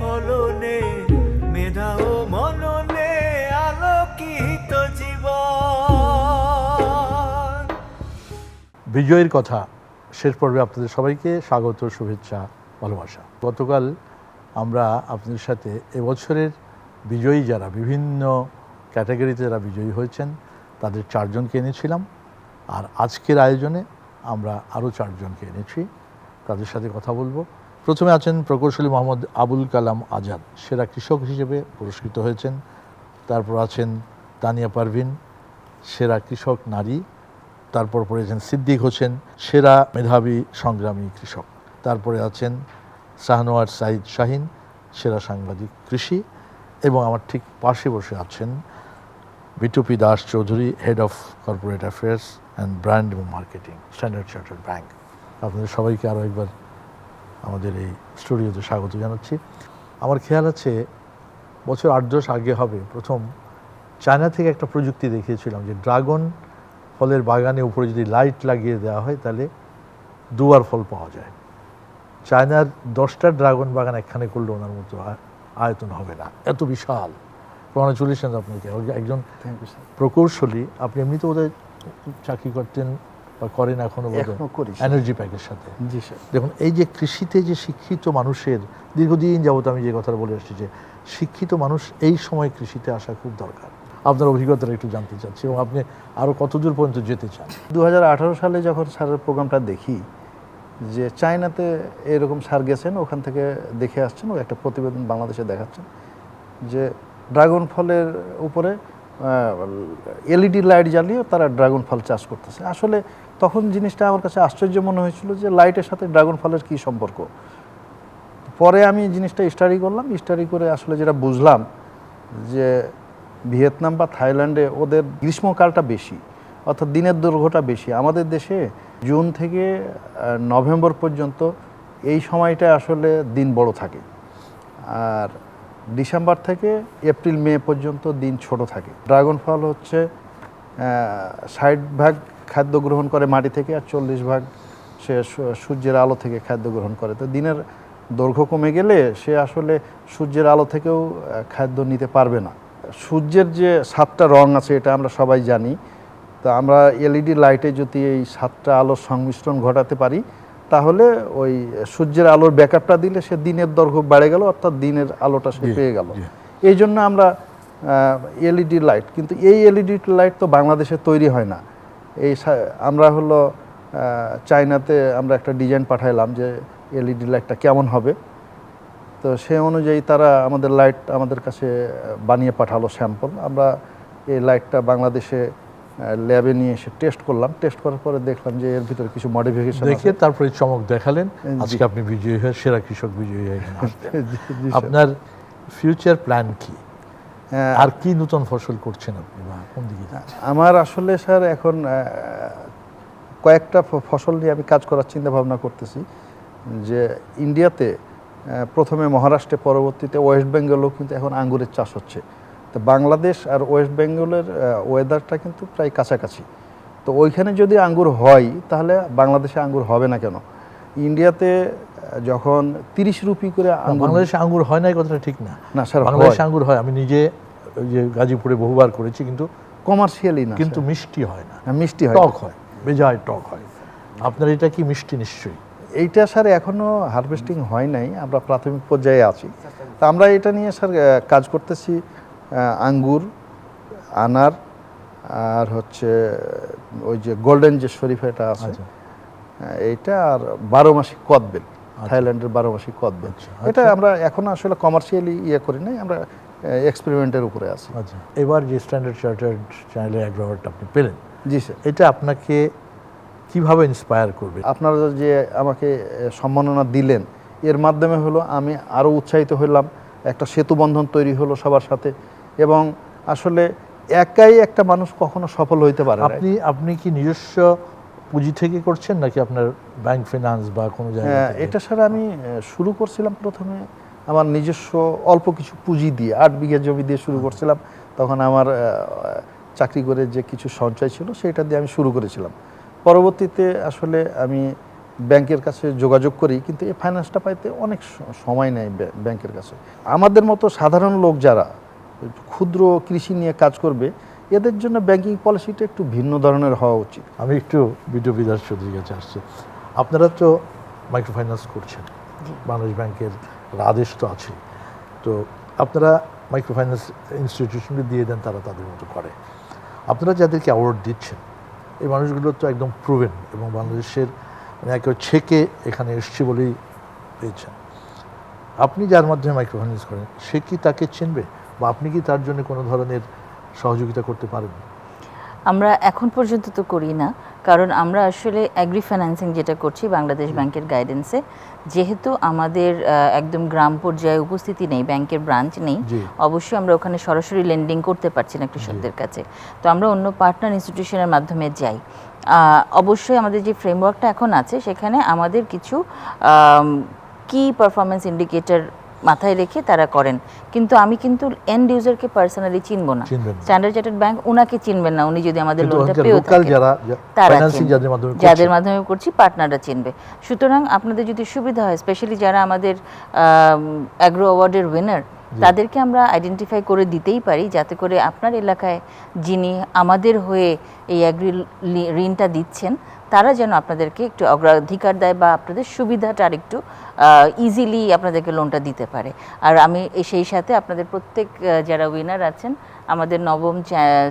ফলনে, মেধা ও মননে আলোকিত জীবন। বিজয়ের কথা শেষ পর্বে আপনাদের সবাইকে স্বাগত, শুভেচ্ছা, ভালোবাসা। গতকাল আমরা আপনাদের সাথে এবছরের বিজয়ী যারা, বিভিন্ন ক্যাটাগরিতে যারা বিজয়ী হয়েছেন, তাদের চারজনকে এনেছিলাম। আর আজকের আয়োজনে আমরা আরও চারজনকে এনেছি। তাদের সাথে কথা বলব। প্রথমে আছেন প্রকৌশলী মোহাম্মদ আবুল কালাম আজাদ, সেরা কৃষক হিসেবে পুরস্কৃত হয়েছেন। তারপর আছেন তানিয়া পারভিন, সেরা কৃষক নারী। তারপর পড়েছেন সিদ্দিক হোসেন, সেরা মেধাবী সংগ্রামী কৃষক। তারপরে আছেন শাহনোয়ার সাইদ শাহিন, সেরা সাংবাদিক কৃষি। এবং আমার ঠিক পাশে বসে আছেন Bitupi Das Chowdhury head of corporate affairs and brand এবং মার্কেটিং স্ট্যান্ডার্ড চার্টার্ড ব্যাংক আপনাদের সবাইকে আরও একবার আমাদের এই স্টুডিওতে স্বাগত জানাচ্ছি। আমার খেয়াল আছে বছর আট দশ আগে হবে প্রথম চায়না থেকে একটা প্রযুক্তি দেখিয়েছিলাম যে ড্রাগন ফলের বাগানে উপরে যদি লাইট লাগিয়ে দেওয়া হয় তাহলে দুয়ার ফল পাওয়া যায়। চায়নার দশটা ড্রাগন বাগান একখানে করলে ওনার মতো আয়তন হবে না। এত বিশাল। কংগ্রাচুলেশন আপনাকে। ওই একজন প্রকৌশলী আপনি এমনিতে বোধহয় চাকরি করতেন বা করেন এখনও এনার্জি প্যাকের সাথে? স্যার। দেখুন এই যে কৃষিতে যে শিক্ষিত মানুষের দীর্ঘদিন যাবত আমি যে কথাটা বলে আসছি যে শিক্ষিত মানুষ এই সময় কৃষিতে আসা খুব দরকার। আপনার অভিজ্ঞতাটা একটু জানতে চাচ্ছি এবং আপনি আরও কতদূর পর্যন্ত যেতে চান? দু হাজার আঠারো সালে যখন স্যারের প্রোগ্রামটা দেখি যে চায়নাতে এরকম স্যার গেছেন ওখান থেকে দেখে আসছেন ও একটা প্রতিবেদন বাংলাদেশে দেখাচ্ছেন যে ড্রাগন ফলের উপরে এলইডি লাইট জ্বালিয়ে তারা ড্রাগন ফল চাষ করতেছে। আসলে তখন জিনিসটা আমার কাছে আশ্চর্য মনে হয়েছিল যে লাইটের সাথে ড্রাগন ফলের কী সম্পর্ক। পরে আমি জিনিসটা স্টাডি করলাম স্টাডি করে আসলে যেটা বুঝলাম যে ভিয়েতনাম বা থাইল্যান্ডে ওদের গ্রীষ্মকালটা বেশি, অর্থাৎ দিনের দৈর্ঘ্যটা বেশি। আমাদের দেশে জুন থেকে নভেম্বর পর্যন্ত এই সময়টা আসলে দিন বড় থাকে। আর ডিসেম্বর থেকে এপ্রিল, মে পর্যন্ত দিন ছোট থাকে। ড্রাগন ফল হচ্ছে ষাট ভাগ খাদ্য গ্রহণ করে মাটি থেকে আর চল্লিশ ভাগ সে সূর্যের আলো থেকে খাদ্য গ্রহণ করে। তো দিনের দৈর্ঘ্য কমে গেলে সে আসলে সূর্যের আলো থেকেও খাদ্য নিতে পারবে না। সূর্যের যে সাতটা রং আছে, এটা আমরা সবাই জানি। তো আমরা এলইডি লাইটে যদি এই সাতটা আলোর সংমিশ্রণ ঘটাতে পারি তাহলে ওই সূর্যের আলোর ব্যাকআপটা দিলে সে দিনের দৈর্ঘ্য বেড়ে গেল অর্থাৎ দিনের আলোটা সে পেয়ে গেল। এই জন্য আমরা এলইডি লাইট কিন্তু এই এলইডি লাইট তো বাংলাদেশে তৈরি হয় না। এই আমরা হলো চায়নাতে আমরা একটা ডিজাইন পাঠাইলাম যে এলইডি লাইটটা কেমন হবে। তো সে অনুযায়ী তারা আমাদের লাইট আমাদের কাছে বানিয়ে পাঠালো স্যাম্পল। আমরা এই লাইটটা বাংলাদেশে ল্যাবে নিয়ে এসে টেস্ট করলাম। টেস্ট করার পরে দেখলাম যে এর ভিতরে কিছু মডিফিকেশন দেখে তারপরে চমক দেখালেন। আজকে আপনি বিজয়ী হয়ে সেরা কৃষক বিজয়ী হয়ে। আপনার ফিউচার প্ল্যান কি? হ্যাঁ, আর কি নতুন ফসল করছেন আপনি বা কোন দিকে আমার আসলে স্যার এখন কয়েকটা ফসল নিয়ে আমি কাজ করার চিন্তা ভাবনা করতেছি। যে ইন্ডিয়াতে প্রথমে মহারাষ্ট্রে পরবর্তীতে ওয়েস্ট বেঙ্গলেও কিন্তু এখন আঙ্গুরের চাষ হচ্ছে। তো বাংলাদেশ আর ওয়েস্ট বেঙ্গলের ওয়েদারটা কিন্তু প্রায় কাছাকাছি। তো ওইখানে যদি আঙ্গুর হয় তাহলে বাংলাদেশে আঙ্গুর হবে না কেন? ইন্ডিয়াতে যখন তিরিশ রুপি করে বাংলাদেশে আঙ্গুর হয় না এই কথাটা ঠিক না। না স্যার বাংলাদেশে আঙ্গুর হয়। আমি নিজে ওই যে গাজীপুরে বহুবার করেছি কিন্তু কমার্শিয়ালি না কিন্তু মিষ্টি হয় না। মিষ্টি হয়। টক হয় বেজায় টক হয়। আপনার এটা কি মিষ্টি নিশ্চয়ই? এইটা স্যার এখনও হারভেস্টিং হয় নাই। আমরা প্রাথমিক পর্যায়ে আছি। তা আমরা এটা নিয়ে স্যার কাজ করতেছি আঙ্গুর আনার আর হচ্ছে ওই যে গোল্ডেন যে শরীফাটা আছে। আচ্ছা। এইটা আর বারো মাসিক কদবেল। থাইল্যান্ডের বারো মাসিক কদবেল। আচ্ছা, এটা আমরা এখন আসলে কমার্শিয়ালি ইয়ে করি নাই আমরা এক্সপেরিমেন্টের উপরে আছি। আচ্ছা। এবার যে স্ট্যান্ডার্ড চার্টার্ড চ্যানেলে অ্যাগ্রোভারটা আপনি পেলেন। জি স্যার। এটা আপনাকে কীভাবে ইন্সপায়ার করবে? আপনারা যে আমাকে সম্মাননা দিলেন এর মাধ্যমে হলো আমি আরও উৎসাহিত হলাম একটা সেতু বন্ধন তৈরি হলো সবার সাথে। এবং আসলে একাই একটা মানুষ কখনো সফল হইতে পারে না। আপনি আপনি কি নিজস্ব পুঁজি থেকে করছেন নাকি আপনার ব্যাংক ফিনান্স বা কোনো জায়গা হ্যাঁ, এটা স্যার আমি শুরু করছিলাম প্রথমে আমার নিজস্ব অল্প কিছু পুঁজি দিয়ে আট বিঘা জমি দিয়ে শুরু করছিলাম। তখন আমার চাকরি করে যে কিছু সঞ্চয় ছিল সেটা দিয়ে আমি শুরু করেছিলাম। পরবর্তীতে আসলে আমি ব্যাংকের কাছে যোগাযোগ করি কিন্তু এই ফাইন্যান্সটা পাইতে অনেক সময় নেয় ব্য- ব্যাংকের কাছে। আমাদের মতো সাধারণ লোক যারা ক্ষুদ্র কৃষি নিয়ে কাজ করবে এদের জন্য ব্যাংকিং পলিসিটা একটু ভিন্ন ধরনের হওয়া উচিত। আমি একটু বিডিও বিদাস চৌধুরীর কাছে আসছি। আপনারা তো মাইক্রো ফাইন্যান্স করছেন বাংলাদেশ ব্যাংকের আদেশ তো আছে তো আপনারা মাইক্রো ফাইন্যান্স ইনস্টিটিউশনকে দিয়ে দেন তারা তাদের মতো করে। আপনারা যাদেরকে অ্যাওয়ার্ড দিচ্ছেন এই মানুষগুলো তো একদম প্রুভেন এবং বাংলাদেশের মানে একেবারে ছেকে এখানে এসছে বলেই পেয়েছেন। আপনি যার মাধ্যমে মাইক্রো ফাইন্যান্স করেন সে কি তাকে চিনবে? বা আপনি কি তার জন্য কোনো ধরনের সহযোগিতা করতে পারেন? আমরা এখন পর্যন্ত তো করি না কারণ আমরা আসলে অ্যাগ্রি ফাইন্যান্সিং যেটা করছি বাংলাদেশ ব্যাংকের গাইডেন্সে যেহেতু আমাদের একদম গ্রাম পর্যায়ে উপস্থিতি নেই ব্যাংকের ব্রাঞ্চ নেই অবশ্যই আমরা ওখানে সরাসরি লেন্ডিং করতে পারছি না কৃষকদের কাছে। তো আমরা অন্য পার্টনার ইনস্টিটিউশনের মাধ্যমে যাই। অবশ্যই আমাদের যে ফ্রেমওয়ার্কটা এখন আছে সেখানে আমাদের কিছু কি পারফরমেন্স ইন্ডিকেটর মাথায় রেখে তারা করেন। কিন্তু আমি কিন্তু এন্ড ইউজারকে পার্সোনালি চিনব না। স্ট্যান্ডার্ড চার্টার্ড ব্যাংক ওনাকে চিনবেন না উনি যদি আমাদের লোনটা যারা তারা যাদের মাধ্যমে করছি। পার্টনাররা চিনবে। সুতরাং আপনাদের যদি সুবিধা হয় স্পেশালি যারা আমাদের অ্যাগ্রো অ্যাওয়ার্ডের উইনার তাদেরকে আমরা আইডেন্টিফাই করে দিতেই পারি যাতে করে আপনার এলাকায় যিনি আমাদের হয়ে এই অ্যাগ্রি ঋণটা দিচ্ছেন তারা যেন আপনাদেরকে একটু অগ্রাধিকার দেয় বা আপনাদের সুবিধাটা আর একটু ইজিলি আপনাদেরকে লোনটা দিতে পারে। আর আমি সেই সাথে আপনাদের প্রত্যেক যারা উইনার আছেন আমাদের নবম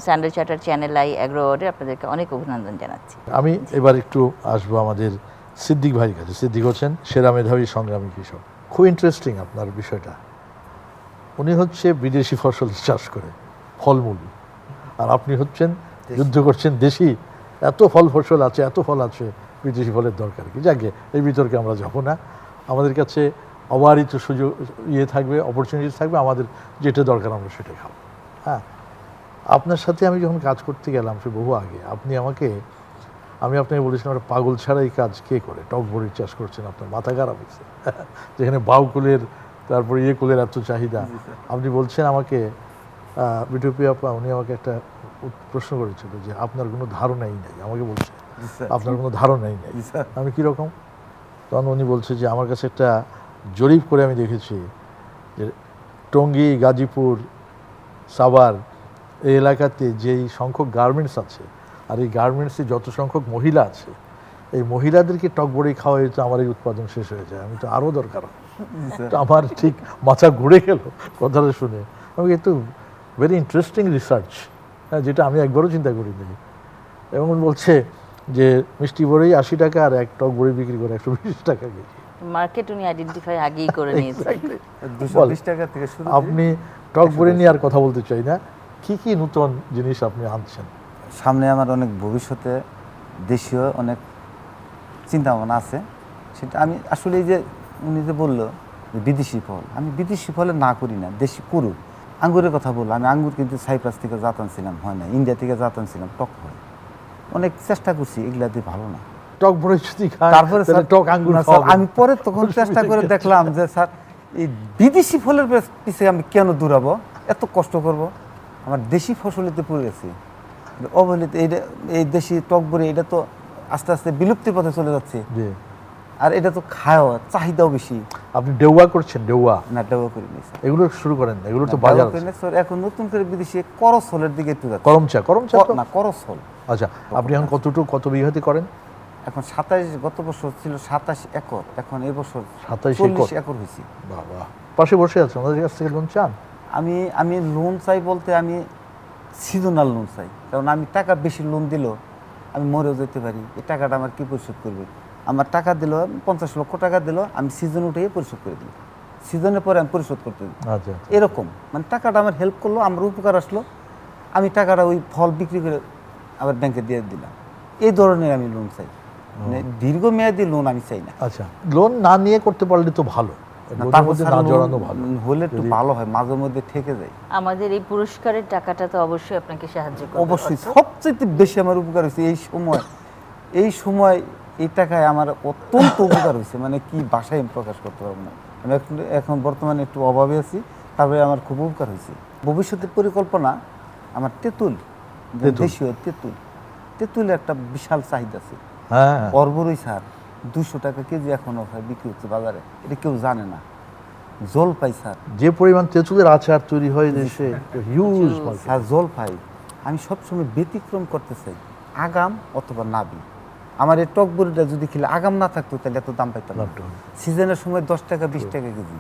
standard charter channel I agro অ্যাওয়ার্ডে আপনাদেরকে অনেক অভিনন্দন জানাচ্ছি। আমি এবার একটু আসব আমাদের সিদ্দিক ভাইয়ের কাছে। সিদ্দিক হচ্ছেন সেরা মেধাবী সংগ্রামী কৃষক। খুব ইন্টারেস্টিং আপনার বিষয়টা। উনি হচ্ছে বিদেশি ফসল চাষ করে ফলমূল। আর আপনি হচ্ছেন যুদ্ধ করছেন দেশি এত ফল ফসল আছে এত ফল আছে বিদেশি ফলের দরকার কি? যাকে এই বিতর্কে আমরা যাব না। আমাদের কাছে অবারিত সুযোগ ইয়ে থাকবে অপরচুনিটি থাকবে আমাদের যেটা দরকার আমরা সেটা খাব। হ্যাঁ? আপনার সাথে আমি যখন কাজ করতে গেলাম সে বহু আগে আপনি আমাকে আমি আপনাকে বলেছিলাম একটা পাগল ছাড়া এই কাজ কে করে? টক বড়ির চাষ করছেন আপনার মাথা খারাপ হয়েছে। যেখানে বাউকুলের তারপরে ইয়ে কুলের এত চাহিদা। আপনি বলছেন আমাকে বিটুপি আপা উনি আমাকে একটা প্রশ্ন করেছিল যে আপনার কোনো ধারণাই নেই আমাকে বলছে। আপনার কোনো ধারণাই নেই। আমি কীরকম তখন উনি বলছে যে আমার কাছে একটা জরিপ করে আমি দেখেছি যে টঙ্গী গাজীপুর সাভার এই এলাকাতে যেই সংখ্যক গার্মেন্টস আছে আর এই গার্মেন্টসে যত সংখ্যক মহিলা আছে এই মহিলাদেরকে টক বড়ি খাওয়া হয়তো আমার এই উৎপাদন শেষ হয়ে যায়। আমি তো আরও দরকার। আমার ঠিক মাথা ঘুরে গেল কথাটা শুনে। আমি কিন্তু ভেরি ইন্টারেস্টিং রিসার্চ যেটা আমি একবারও চিন্তা করিনি। এবং বলছে যে মিষ্টি বড়ি আশি টাকা আর এক টক বড়ি বিক্রি করে একশো বিশ টাকা কেজি। মার্কেট উনি আইডেন্টিফাই আগেই করে। বিশ টাকা থেকে শুরু আপনি টক বড়ি নিয়ে আর কথা বলতে চাই না। কি কি নতুন জিনিস আপনি আনছেন? সামনে আমার অনেক ভবিষ্যতে দেশীয় অনেক চিন্তা ভাবনা আছে। সেটা আমি আসলে এই যে উনি যে বলল যে বিদেশি ফল আমি বিদেশি ফলে না করি না দেশি করুক। আঙ্গুরের কথা বলল। আমি আঙ্গুর কিন্তু সাইপ্রাস থেকে জাত আনছিলাম হয় না? ইন্ডিয়া থেকে জাত আনছিলাম টক হয়। অনেক চেষ্টা করছি এগুলা দিয়ে ভালো না। টক বড়ি যদি তারপরে স্যার টক আঙ্গুর। আমি পরে তখন চেষ্টা করে দেখলাম যে স্যার এই বিদেশি ফলের পেছ- পিছে আমি কেন দূরাবো এত কষ্ট করব? আমার দেশি ফসলেতে পড়ে গেছি। অবহেলিত এইটা এই দেশি টক বড়ি এটা তো আস্তে আস্তে বিলুপ্তির পথে চলে যাচ্ছে। আর এটা তো খায়ও চাহিদাও বেশি। আপনি ডেউয়া করছেন ডেউয়া। না ডেভেলপ করে নিয়েছে এগুলো শুরু করেন না, এগুলো তো বাজার আছে। এখন নতুন করে বিদেশি করস হলের দিকে একটু যাচ্ছে। করম চা করম চা ক- তো? না করস হল। আচ্ছা আপনি এখন কতটুকু কত বিঘাতে করেন? এখন সাতাইশ গত বছর ছিল সাতাশ একর এখন এই বছর 27 চল্লিশ একর? একর হয়েছে। বাবা পাশে বসে আছেন ওনাদের কাছ থেকে লোন চান? আমি আমি লোন চাই বলতে আমি সিজনাল লোন চাই। কারণ আমি টাকা বেশি লোন দিলেও আমি মরেও যেতে পারি। এই টাকাটা আমার কি পরিশোধ করবে? আমার টাকা দিল পঞ্চাশ লক্ষ টাকা দিল আমি সিজন উঠে পরিশোধ করে দিই সিজনের পরে আমি পরিশোধ করতে দিই আচ্ছা এরকম। মানে টাকাটা আমার হেল্প করল আমার উপকার আসলো। আমি টাকাটা ওই ফল বিক্রি করে আবার ব্যাংকে দিয়ে দিলাম। এই ধরনের আমি লোন চাই। মানে দীর্ঘমেয়াদী লোন আমি চাই না। আচ্ছা লোন না নিয়ে করতে পারলে তো ভালো। হলে একটু ভালো হয় মাঝে মধ্যে থেকে যায়। আমাদের এই পুরস্কারের টাকাটা তো অবশ্যই আপনাকে সাহায্য করবে অবশ্যই। সবচেয়ে বেশি আমার উপকার হয়েছে এই সময়। এই সময় এই টাকায় আমার অত্যন্ত উপকার হয়েছে। মানে কি ভাষায় আমি প্রকাশ করতে পারব না। আমি এখন এখন বর্তমানে একটু অভাবে আছি তারপরে আমার খুব উপকার হয়েছে। ভবিষ্যতের পরিকল্পনা আমার তেঁতুল তেঁতুল। দেশীয় তেঁতুল। তেঁতুলের একটা বিশাল চাহিদা আছে। হ্যাঁ। অর্বরই সার দুশো টাকা কেজি এখনও হয় বিক্রি হচ্ছে বাজারে। এটা কেউ জানে না। জলপাই স্যার যে পরিমাণ তেঁতুলের আচার তৈরি হয় দেশে হিউজ স্যার জলপাই আমি সবসময় ব্যতিক্রম করতে চাই। আগাম অথবা নাবি। আমার এই টক বড়িটা যদি খেলে আগাম না থাকতো তাহলে এত দাম পাইতাম। সিজনের সময় দশ টাকা বিশ টাকা কেজি।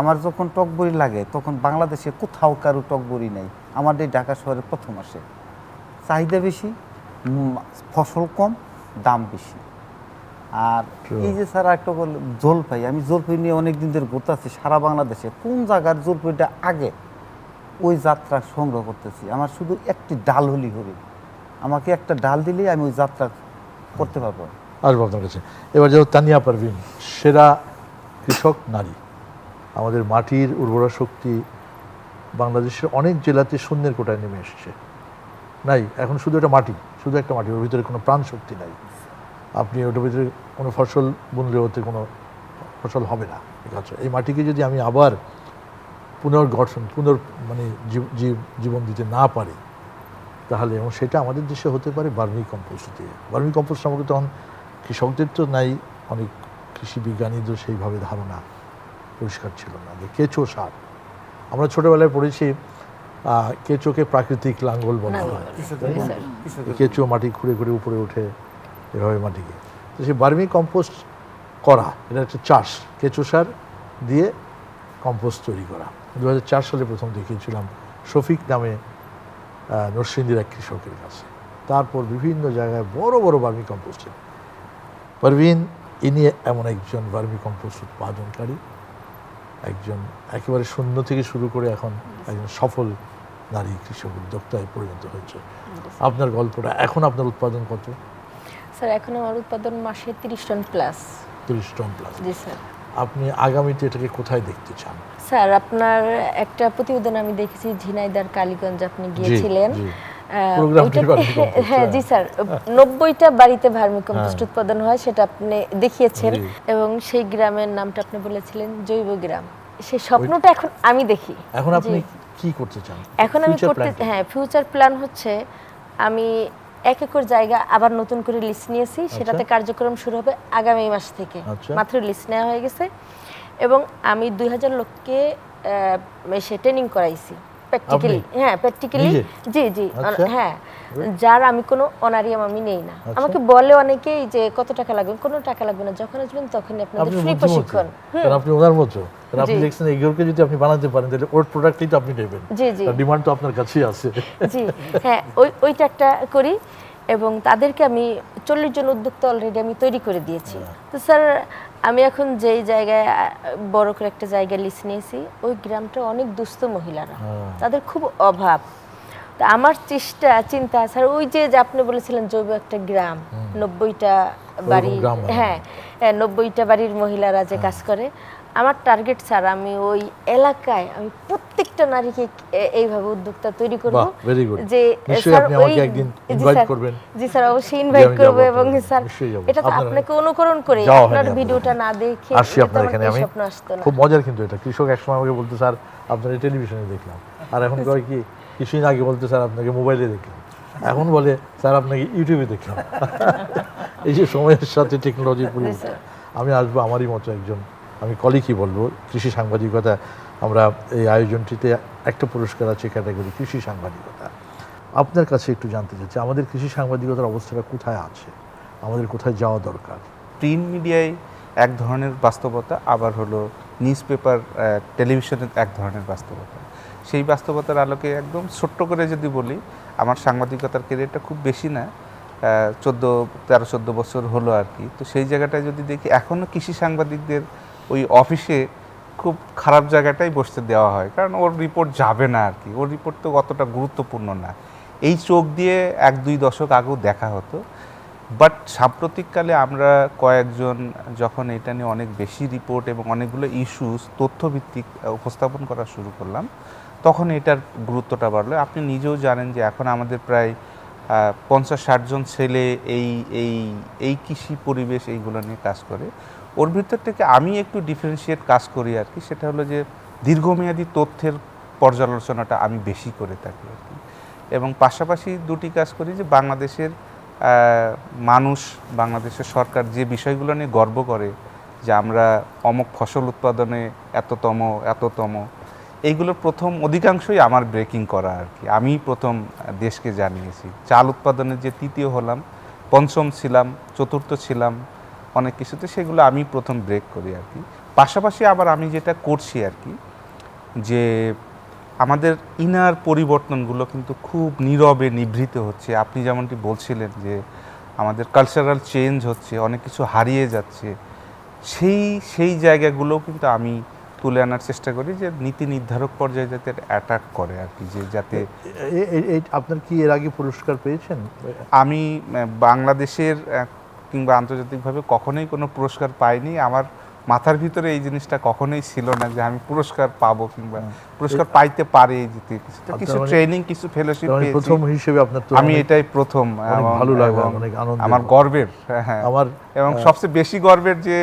আমার যখন টক বড়ি লাগে তখন বাংলাদেশে কোথাও কারও টক বড়ি নেই। আমার এই ঢাকা শহরে প্রথম আসে। চাহিদা বেশি ফসল কম দাম বেশি। আর এই যে স্যার একটা বল জলপাই আমি জলপাই নিয়ে অনেক দিন ধরে ঘুরতেছি সারা বাংলাদেশে। কোন জায়গার জলপাইটা আগে ওই যাত্রা সংগ্রহ করতেছি? আমার শুধু একটি ডাল হলি হবে। আমাকে একটা ডাল দিলেই আমি ওই যাত্রা করতে পারব। আসব আপনার কাছে। এবার যেমন তানিয়া পারভিন, সেরা কৃষক, নারী। আমাদের মাটির উর্বরা শক্তি বাংলাদেশের অনেক জেলাতে শূন্যের কোটায় নেমে এসছে। নাই, এখন শুধু একটা মাটি, শুধু একটা মাটি, ওর ভিতরে কোনো প্রাণ শক্তি নাই। আপনি ওটার ভিতরে কোনো ফসল বুনলে ওতে কোনো ফসল হবে না। ঠিক আছে, এই মাটিকে যদি আমি আবার পুনর্গঠন, পুনর মানে জীব- জীব- জীবন দিতে না পারি তাহলে এবং সেটা আমাদের দেশে হতে পারে বার্মি কম্পোস্ট দিয়ে। বার্মি কম্পোস্ট সম্পর্কে তখন কৃষকদের তো নাই অনেক কৃষি বিজ্ঞানীদের সেইভাবে ধারণা পরিষ্কার ছিল না যে কেঁচো সার। আমরা ছোটোবেলায় পড়েছি কেঁচোকে প্রাকৃতিক লাঙ্গল বলা হয়। কেঁচো মাটি খুঁড়ে খুঁড়ে উপরে উঠে এভাবে মাটিকে তো সেই বার্মি কম্পোস্ট করা এটা একটা চাষ কেঁচো সার দিয়ে কম্পোস্ট তৈরি করা। দু সালে প্রথম দেখিয়েছিলাম শফিক নামে নরসিংদীর এক কৃষকের কাছে। তারপর বিভিন্ন জায়গায় বড় বড় বার্মি কম্পোস্টের পারভিন ইনি এমন একজন বার্মি কম্পোস্ট উৎপাদনকারী একজন একেবারে শূন্য থেকে শুরু করে এখন একজন সফল নারী কৃষক উদ্যোক্তায় পরিণত হয়েছে। আপনার গল্পটা এখন আপনার উৎপাদন কত? স্যার এখন আমার উৎপাদন মাসে তিরিশ টন প্লাস তিরিশ টন প্লাস জি স্যার আপনি আগামীতে এটাকে কোথায় দেখতে চান? স্যার আপনার একটা প্রতিবেদন আমি দেখেছি ঝিনাইদার কালীগঞ্জ আপনি গিয়েছিলেন। হ্যাঁ জি স্যার নব্বইটা বাড়িতে ভার্মিকম্পোস্ট উৎপাদন হয় সেটা আপনি দেখিয়েছেন এবং সেই গ্রামের নামটা আপনি বলেছিলেন জৈব গ্রাম। সেই স্বপ্নটা এখন আমি দেখি। এখন আপনি কি করতে চান? এখন আমি করতে হ্যাঁ ফিউচার প্ল্যান হচ্ছে আমি এক একর জায়গা আবার নতুন করে লিস নিয়েছি। সেটাতে কার্যক্রম শুরু হবে আগামী মাস থেকে। আচ্ছা। মাত্র লিস নেওয়া হয়ে গেছে। এবং আমি দুই হাজার লোককে সে ট্রেনিং করাইছি। প্র্যাকটিক্যালি হ্যাঁ প্র্যাকটিক্যালি জি জি। আচ্ছা। হ্যাঁ। যার আমি কোনো অনারিয়াম আমি নেই না। আচ্ছা। আমাকে বলে অনেকেই যে কত টাকা লাগবে? কোনো টাকা লাগবে না। যখন আসবেন তখনই আপনাদের আপনি ফ্রি প্রশিক্ষণ। আপনি ওনার মতো। আপনি। দেখছেন এগুলোকে যদি আপনি বানাতে পারেন তাহলে ওর প্রোডাক্টই তো আপনি নেবেন। জি, জি। ডিমান্ড তো আপনার কাছেই আছে। জি। হ্যাঁ ওই ওইটা একটা করি এবং তাদেরকে আমি চল্লিশ জন উদ্যোক্তা অলরেডি আমি তৈরি করে দিয়েছি। তো স্যার আমি এখন যেই জায়গায় বড় করে একটা জায়গায় লিস্ট নিয়েছি ওই গ্রামটা অনেক দুস্থ মহিলারা। হ্যাঁ। তাদের খুব অভাব। তো আমার চেষ্টা চিন্তা স্যার ওই যে আপনি বলেছিলেন জৈব একটা গ্রাম নব্বইটা বাড়ি হ্যাঁ। হ্যাঁ, নব্বইটা বাড়ির মহিলারা যে কাজ করে আমার টার্গেট স্যার আমি ওই এলাকায় আমি প্রত্যেকটা নারীকে এইভাবে উদ্যোক্তা তৈরি করব. যে স্যার ওই- জি, স্যার। অবশ্যই ইনভাইট করব এবং স্যার এটা তো আপনাকে অনুকরণ করে আপনার। ভিডিওটা না দেখে এটা আপনার এখানে। আমি খুব মজার কিন্তু এটা। কৃষক একসময় আমাকে বলতে স্যার আপনার টেলিভিশনে দেখলাম। আর এখন কয় কি কিছুদিন আগে বলতে স্যার আপনাকে মোবাইলে দেখলাম। এখন বলে স্যার আপনাকে ইউটিউবে দেখলাম। এই যে সময়ের সাথে টেকনোলজির পরিবর্তন। আমি আসব আমারই মতো একজন আমি কলিকই বলব কৃষি সাংবাদিকতা। আমরা এই আয়োজনটিতে একটা পুরস্কার আছে ক্যাটাগরি কৃষি সাংবাদিকতা। আপনার কাছে একটু জানতে চাচ্ছি আমাদের কৃষি সাংবাদিকতার অবস্থাটা কোথায় আছে? আমাদের কোথায় যাওয়া দরকার? প্রিন্ট মিডিয়ায় এক ধরনের বাস্তবতা আবার হলো নিউজ পেপার টেলিভিশনের এক ধরনের বাস্তবতা। সেই বাস্তবতার আলোকে একদম ছোট্ট করে যদি বলি, আমার সাংবাদিকতার কেরিয়ারটা খুব বেশি না চোদ্দ, তেরো, চোদ্দ বছর হলো আর কি। তো সেই জায়গাটায় যদি দেখি এখনও কৃষি সাংবাদিকদের ওই অফিসে খুব খারাপ জায়গাটাই বসতে দেওয়া হয়, কারণ ওর রিপোর্ট যাবে না আর কি। ওর রিপোর্ট তো অতটা গুরুত্বপূর্ণ না। এই চোখ দিয়ে এক, দুই দশক আগেও দেখা হতো। বাট সাম্প্রতিককালে আমরা কয়েকজন যখন এটা নিয়ে অনেক বেশি রিপোর্ট এবং অনেকগুলো ইস্যুস তথ্যভিত্তিক উপস্থাপন করা শুরু করলাম তখন এটার গুরুত্বটা বাড়লো। আপনি নিজেও জানেন যে এখন আমাদের প্রায় পঞ্চাশ ষাট জন ছেলে এই এই এই কৃষি পরিবেশ এইগুলো নিয়ে কাজ করে। ওর ভিতর থেকে আমি একটু ডিফারেন্সিয়েট কাজ করি আর কি, সেটা হলো যে দীর্ঘমেয়াদী তথ্যের পর্যালোচনাটা আমি বেশি করে থাকি আর কি। এবং পাশাপাশি দুটি কাজ করি যে বাংলাদেশের মানুষ, বাংলাদেশের সরকার যে বিষয়গুলো নিয়ে গর্ব করে যে আমরা অমুক ফসল উৎপাদনে এততম এততম এইগুলোর প্রথম অধিকাংশই আমার ব্রেকিং করা আর কি। আমি প্রথম দেশকে জানিয়েছি। চাল উৎপাদনের যে তৃতীয় হলাম, পঞ্চম ছিলাম, চতুর্থ ছিলাম, অনেক কিছুতে সেগুলো আমি প্রথম ব্রেক করি আর কি। পাশাপাশি আবার আমি যেটা করছি আর কি, যে আমাদের ইনার পরিবর্তনগুলো কিন্তু খুব নীরবে নিভৃত হচ্ছে। আপনি যেমনটি বলছিলেন যে আমাদের কালচারাল চেঞ্জ হচ্ছে, অনেক কিছু হারিয়ে যাচ্ছে। সেই সেই জায়গাগুলো কিন্তু আমি তুলে আনার চেষ্টা করি যে নীতি নির্ধারক পর্যায়ে যাতে অ্যাটাক করে আর কি যে যাতে আপনার কি এর আগে পুরস্কার পেয়েছেন? আমি বাংলাদেশের কিংবা আন্তর্জাতিকভাবে কখনোই কোনো পুরস্কার পাইনি। আমার মাথার ভিতরে এই জিনিসটা কখনোই ছিল না যে আমি পুরস্কার পাবো কিংবা পুরস্কার পাইতে পারে এই জিতে কিছু। মানে- ট্রেনিং কিছু ফেলোশিপ মানে পেয়েছি। প্রথম হিসেবে আপনার আমি এটাই প্রথম ভালো লাগল, অনেক আনন্দের। আমার গর্বের হ্যাঁ, হ্যাঁ। আমার এবং সবচেয়ে বেশি গর্বের যে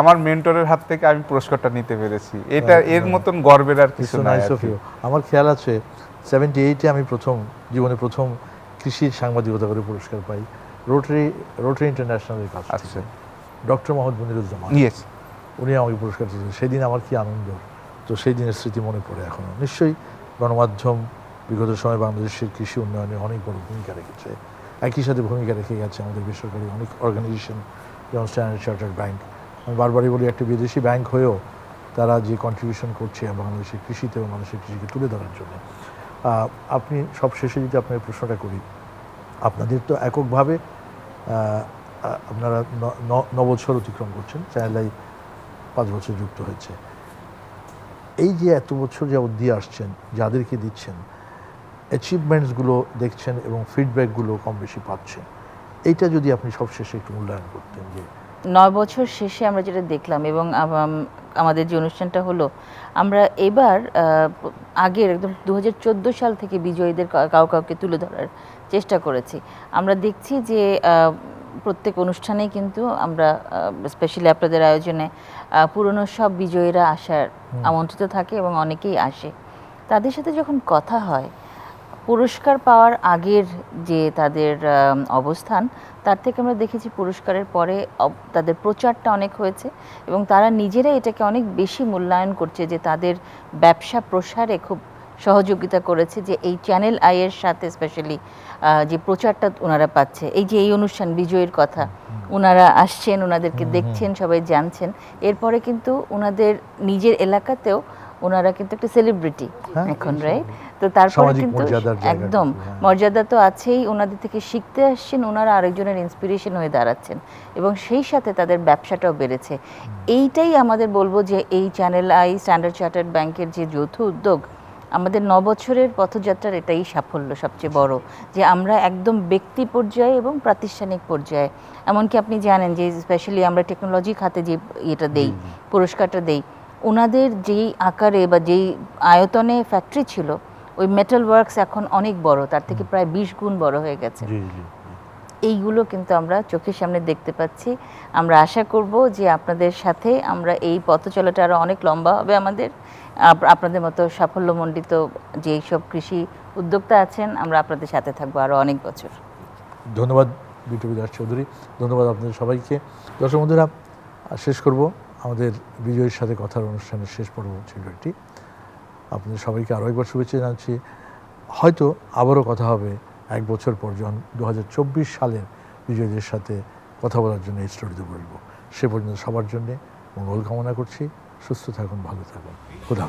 আমার মেন্টরের হাত থেকে আমি পুরস্কারটা নিতে পেরেছি। এটা এর মতন গর্বের আর কিছু নাই আমার খেয়াল আছে সেভেন্টি এইটে আমি প্রথম জীবনে প্রথম কৃষির সাংবাদিকতা করে পুরস্কার পাই। রোটারি রোটারি ইন্টারন্যাশনালের কাছ আচ্ছা। ডক্টর মোহাম্মদ মনিরুজ্জামান। ইয়েস উনি আমাকে পুরস্কার দিয়েছেন। সেদিন আমার কি আনন্দ। তো সেই দিনের স্মৃতি মনে পড়ে এখনও নিশ্চয়ই গণমাধ্যম বিগত সময় বাংলাদেশের কৃষি উন্নয়নে অনেক বড় ভূমিকা রেখেছে। একই সাথে ভূমিকা রেখে গেছে আমাদের বেসরকারি অনেক অর্গানাইজেশন যেমন স্ট্যান্ডার্ড চার্টার্ড ব্যাংক আমি বারবারই বলি, একটা বিদেশি ব্যাংক হয়েও তারা যে কন্ট্রিবিউশন করছে বাংলাদেশের কৃষিতে এবং মানুষের কৃষিকে তুলে ধরার জন্য। আপনি সব শেষে যদি আপনার প্রশ্নটা করি, আপনাদের তো এককভাবে আপনারা ন- বছর অতিক্রম করছেন চাইলাই পাঁচ বছর যুক্ত হয়েছে। এই যে এত বছর যাবত দিয়ে আসছেন, যাদেরকে দিচ্ছেন অ্যাচিভমেন্টসগুলো দেখছেন এবং ফিডব্যাকগুলো কম বেশি পাচ্ছেন, এইটা যদি আপনি সবশেষে একটু মূল্যায়ন করতেন যে নয় বছর শেষে আমরা যেটা দেখলাম এবং আমাদের যে অনুষ্ঠানটা হলো আমরা এবার আগের একদম দু হাজার চোদ্দ সাল থেকে বিজয়ীদের কাউ কাউকে তুলে ধরার চেষ্টা করেছি। আমরা দেখছি যে প্রত্যেক অনুষ্ঠানেই কিন্তু আমরা স্পেশালি আপনাদের আয়োজনে পুরনো সব বিজয়ীরা আসার আমন্ত্রিত থাকে এবং অনেকেই আসে। তাদের সাথে যখন কথা হয় পুরস্কার পাওয়ার আগের যে তাদের অবস্থান তার থেকে আমরা দেখেছি পুরস্কারের পরে তাদের প্রচারটা অনেক হয়েছে এবং তারা নিজেরা এটাকে অনেক বেশি মূল্যায়ন করছে যে তাদের ব্যবসা প্রসারে খুব সহযোগিতা করেছে যে এই চ্যানেল আইয়ের সাথে স্পেশালি যে প্রচারটা ওনারা পাচ্ছে এই যে এই অনুষ্ঠান বিজয়ের কথা ওনারা আসছেন ওনাদেরকে দেখছেন সবাই জানছেন এরপরে কিন্তু ওনাদের নিজের এলাকাতেও ওনারা কিন্তু একটা সেলিব্রিটি হ্যাঁ, এখন রাইট তো তারপরে কিন্তু একদম হ্যাঁ। মর্যাদা তো আছেই ওনাদের থেকে শিখতে আসছেন ওনারা আরেকজনের ইন্সপিরেশন হয়ে দাঁড়াচ্ছেন। এবং সেই সাথে তাদের ব্যবসাটাও বেড়েছে। এইটাই আমাদের বলব যে এই চ্যানেল আই স্ট্যান্ডার্ড চার্টার্ড ব্যাংকের যে যৌথ উদ্যোগ আমাদের ন বছরের পথযাত্রার এটাই সাফল্য সবচেয়ে বড়। যে আমরা একদম ব্যক্তি পর্যায়ে এবং প্রাতিষ্ঠানিক পর্যায়ে। এমনকি আপনি জানেন যে স্পেশালি আমরা টেকনোলজি খাতে যে ইয়েটা দেই পুরস্কারটা দেই ওনাদের যেই আকারে বা যেই আয়তনে ফ্যাক্টরি ছিল ওই মেটাল ওয়ার্কস এখন অনেক বড় তার থেকে প্রায় বিশ গুণ বড় হয়ে গেছে। এইগুলো কিন্তু আমরা চোখের সামনে দেখতে পাচ্ছি। আমরা আশা করব যে আপনাদের সাথে আমরা এই পথ চলাটা আরও অনেক লম্বা হবে আমাদের। আপনাদের মতো সাফল্যমণ্ডিত যেই সব কৃষি উদ্যোক্তা আছেন আমরা আপনাদের সাথে থাকব আরও অনেক বছর। ধন্যবাদ বিটুবি দাস চৌধুরী। ধন্যবাদ আপনাদের সবাইকে। দর্শক বন্ধুরা শেষ করব। আমাদের বিজয়ের সাথে কথার অনুষ্ঠানের শেষ পর্ব ছিল এটি। আপনাদের সবাইকে আরও একবার শুভেচ্ছা জানাচ্ছি। হয়তো আবারও কথা হবে এক বছর পর যখন দু হাজার চব্বিশ সালের বিজয়ীদের সাথে কথা বলার জন্য এই স্টোরিতে বলব। সে পর্যন্ত সবার জন্য মঙ্গল কামনা করছি। সুস্থ থাকুন, ভালো থাকুন। খুদা